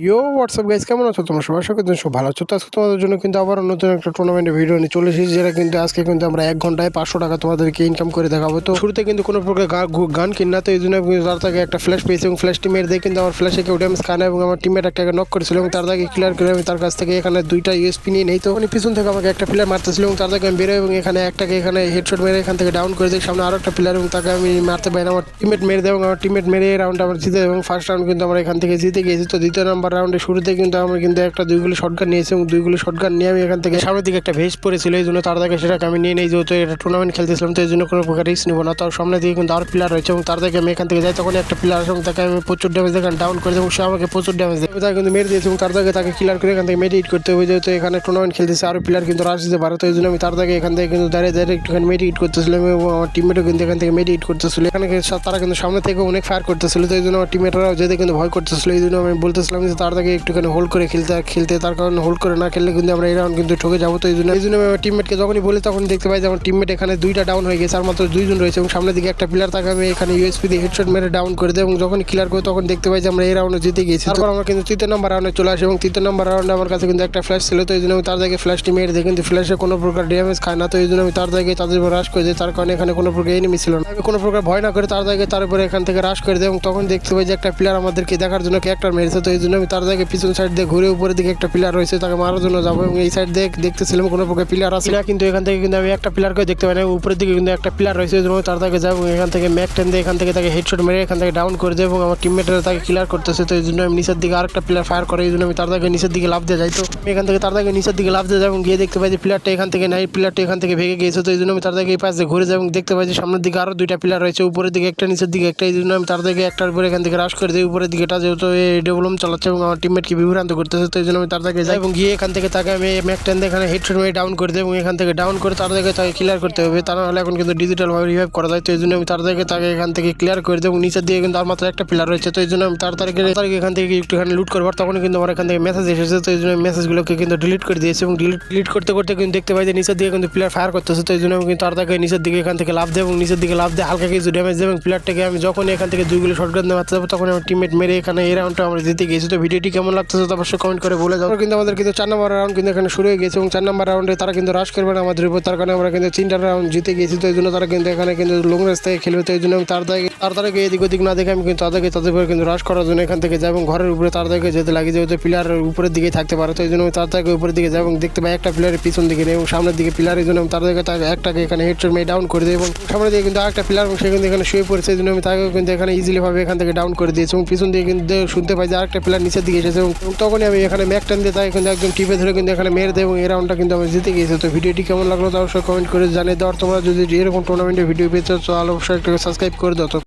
ইয়ো WhatsApp guys কেমন আছো তোমরা? সবাই সবাই কিন্তু সব ভালো আছো। তো আজকে তোমাদের জন্য কিন্তু আবার নতুন একটা টুর্নামেন্টের ভিডিও নিয়ে চলে এসেছি, যেটা কিন্তু আজকে কিন্তু আমরা এক ঘন্টায় পাঁচশো টাকা তোমাদেরকে ইনকাম করে দেখাবো। তো শুরুতে কিন্তু কোনো প্রকার গান কিনা তো এই জন্য তার থেকে একটা ফ্ল্যাশ পেয়েছি এবং ফ্ল্যাশ টিমের দিয়ে কিন্তু আমার ফ্ল্যাশে কেউ ড্যামেজ খায় না এবং আমার টিমের একটা নক করেছিল এবং তার থেকে ক্লিয়ার করে আমি তার কাছ থেকে এখানে দুইটা ইউএসপি নিয়ে নেই। তো উনি পিছন থেকে আমাকে একটা প্লেয়ার মারতেছিল এবং তার থেকে আমি বেরোই এবং এখানে একটাকে এখানে হেডশট মেরে এখান থেকে ডাউন করে দিই। সামনে আরও একটা প্লেয়ার এবং তাকে আমি মারতে পারি আমার টিমেট মেরে দেয় এবং আমার টিমেট মেরে রাউন্ড আমার জিতে এবং ফার্স্ট রাউন্ড কিন্তু আমরা এখান থেকে জিতে গিয়েছি। তো দ্বিতীয় রাউন্ডে শুরুতে কিন্তু আমরা কিন্তু একটা দুইগুলো শটগান নিয়েছি এবং দুইগুলো শটগান নিয়ে আমি এখান থেকে সামনের দিকে একটা ভেজ পড়েছিল এই জন্য তার থেকে সেটাকে আমি নিয়ে নেই, যেহেতু এটা টুর্নামেন্ট খেলতেছিলাম, তো এই জন্য কোনো প্রকার রিস্ক নিব না। তার সামনে দিকে কিন্তু আর প্লেয়ার রয়েছে এবং তার থেকে আমি এখান থেকে যাই তখন একটা প্লেয়ার এবং তাকে আমি প্রচুর ড্যামেজ দেখেন ডাউন করে দেবো সে আমাকে প্রচুর ড্যামেজ দেয়। তাকে কিন্তু মেরে দিয়েছে এবং তার থেকে তাকে ক্লিয়ার করে এখান থেকে মেডিট করতে হবে, যেহেতু এখানে টুর্নামেন্ট খেলতেছে আরও প্লেয়ার কিন্তু রাশ দিতে পারে, তো এই জন্য আমি তার থেকে এখান থেকে কিন্তু দাঁড়িয়ে দাঁড়িয়ে একটুখানি মেডিট করতেছিলাম এবং আমার টিমমেটও কিন্তু এখান থেকে মেডিট করতেছিল। এখানে তারা কিন্তু সামনে থেকে অনেক ফায়ার করতেছিল, তো এই জন্য আমার টিমমেটরাও যেতে কিন্তু ভয় করতেছিল, এই জন্য আমি বলতেছিলাম যে তার থেকে একটুখানি হোল্ড করে খেলতে খেলতে তার কারণে হোল্ড করে না খেললে কিন্তু আমরা এই রাউন্ড কিন্তু ঠকে যাব। তো এই জন্য এই জন্য আমি আমার টিমমেটকে যখনই বলি তখন দেখতে পাই যে আমার টিমমেট এখানে দুইটা ডাউন হয়ে গেছে, আর মাত্র দুইজন রয়েছে এবং সামনের দিকে একটা প্লেয়ার তাকে আমি এখানে ইউএসপি দিয়ে হেডশট মেরে ডাউন করে দেয় এবং যখন ক্লিয়ার করি তখন দেখতে পাই যে আমরা এই রাউন্ডে জিতে গেছি। তারপর আমরা কিন্তু তৃতীয় নম্বর রাউন্ডে চলে আসি এবং তৃতীয় নম্বর রাউন্ডে আমার কাছে কিন্তু একটা ফ্ল্যাশ ছিল, তো এই জন্য আমি তার থেকে ফ্ল্যাশটি মেরে দিই। কিন্তু ফ্ল্যাশে কোনো প্রকার ড্যামেজ খায় না, তো এই জন্য আমি তার থেকে তাদের উপর রাশ করে দিই। তার কারণে এখানে কোনো প্রকার এনিমি ছিল না। আমি কোনো প্রকার ভয় না করে তার থেকে তার উপরে এখান থেকে রাশ করে দিই এবং তখন দেখতে পাই যে একটা প্লেয়ার আমাদেরকে দেখার জন্য ক্যারেক্টার মেরেছে, তো এই জন্য আমি তার থেকে পিছন সাইড দিয়ে ঘুরে উপরের দিকে একটা প্লেয়ার রয়েছে, তাকে মারার জন্য যাব এবং এই সাইড দিয়ে দেখতেছিলাম কোনো প্রকার প্লেয়ার আছে। না কিন্তু এখান থেকে কিন্তু আমি একটা প্লেয়ারকে দেখতে পাই উপরের দিকে কিন্তু একটা প্লেয়ার রয়েছে আমি তার থেকে যাব এবং এখান থেকে ম্যাক টেন দিয়ে এখান থেকে তাকে হেডশট মেরে এখান থেকে ডাউন করে দেবো এবং আমার টিমমেটরা তাকে ক্লিয়ার করতেছে, তো এই জন্য আমি নিচের দিকে আরেকটা প্লেয়ার ফায়ার করে, এই জন্য আমি তার থেকে নিচের দিকে লাভ দিয়ে যাই তো। আমি এখান থেকে তার থেকে নিচের দিকে লাভ দিয়ে যাই এবং গিয়ে দেখতে পাই যে প্লেয়ারটা এখান থেকে নাই প্লেয়ারটা এখান থেকে ভেঙে গিয়েছে, তো এই জন্য আমি তার থেকে এই পাশে ঘুরে যাই এবং দেখতে পাই যে সামনের দিকে আরও দুইটা প্লেয়ার রয়েছে, উপরের দিকে একটা, নিচের দিকে একটা, এই জন্য আমি তার থেকে একটার উপরে এখান থেকে রাশ করে দিই, উপরের দিকেটা যেহেতু এই ডেভেলপ চালাচ্ছে এবং আমার টিমমেটকে বিভ্রান্ত করতেছে, তো এই জন্য আমি তার থেকে যাই এবং গিয়ে এখান থেকে তাকে আমি ম্যাকটেন এখানে হেডশট মেরে ডাউন করে দেবো এবং এখান থেকে ডাউন করে তার থেকে তাকে ক্লিয়ার করতে হবে। তা নাহলে এখন কিন্তু ডিজিটালভাবে রিভাইভ করা যায়, তো এই জন্য আমি তার থেকে তাকে এখান থেকে ক্লিয়ার করে দেবো নিচের দিকে কিন্তু আর মাত্র একটা প্লেয়ার রয়েছে, তো এই জন্য আমি তার তারিখে তারিখে এখান থেকে একটুখানি লুট করবার তখন কিন্তু আমার এখান থেকে মেসেজ এসেছে, তো এই জন্য মেসেজগুলোকে কিন্তু ডিলিট করে দিয়েছে এবং ডিলিট ডিলিট করতে করতে কিন্তু দেখতে পাই যে নিচের দিকে কিন্তু প্লেয়ার ফায়ার করতেছে, তো এই জন্য আমি কিন্তু তার তাকে নিচের দিকে এখান থেকে লাভ দেবো এবং নিচের দিকে লাভ দিয়ে হালকা কিছু ড্যামেজ দেবো এবং প্লেয়ারটাকে আমি যখন এখান থেকে দুইগুলো শর্ট গান মারতে যাব তখন আমার টিমমেট মেরে এখানে এই রাউন্ডটা আমরা জিতে গেছি তো ভিডিওটি কেমন লাগতেছে তো অবশ্যই কমেন্ট করে বলে যাও কিন্তু আমাদের কিন্তু চার নম্বর রাউন্ড কিন্তু এখানে শুরু হয়ে গেছে এবং চার নম্বর রাউন্ডে তারা কিন্তু রাশ করবে না আমাদের উপর। তার কারণে আমরা কিন্তু তিনটা রাউন্ড জিতে গেছি তো এই জন্য তারা কিন্তু এখানে কিন্তু লং রেস থেকে খেলবে, তো এই জন্য তার থেকে তার তাদেরকে এদিক ওদিক না দেখে আমি কিন্তু তাদেরকে তাদের উপরে কিন্তু রাশ করার জন্য এখান থেকে যাই এবং ঘরের উপরে তার থেকে যেতে লাগে, যেহেতু প্লেয়ার উপরের দিকে থাকতে পারে, তো এই জন্য তার থেকে উপরের দিকে যাই এবং দেখতে পাই একটা প্লেয়ারের পিছন দিকে এবং সামনের দিকে প্লেয়ারের জন্য আমি তার থেকে তাকে একটাকে এখানে হেডশট মেয়ে ডাউন করে দিই এবং সামনে দিকে কিন্তু আরেকটা প্লেয়ার এবং সে কিন্তু এখানে শুয়ে পড়েছে, এই জন্য আমি তাকে কিন্তু এখানে ইজিলি ভাবে এখান থেকে ডাউন করে দিয়েছি এবং পিছন দিকে কিন্তু শুনতে পাই যে আরেকটা প্লেয়ার নিচের দিকে এসেছে। এবং তখনই আমি এখানে ম্যাক টান দিয়ে তাই কিন্তু একদম টিপে ধরে কিন্তু এখানে মেরে দেয় এবং এই রাউন্ডটা কিন্তু আমি জিতে গিয়েছে। তো ভিডিওটি কেমন লাগল তা অবশ্যই কমেন্ট করে জানিয়ে দেওয়ার তোমরা যদি এরকম টুর্নামেন্টের ভিডিও পেতে তো অবশ্যই একটা সাবস্ক্রাইব করে দাও।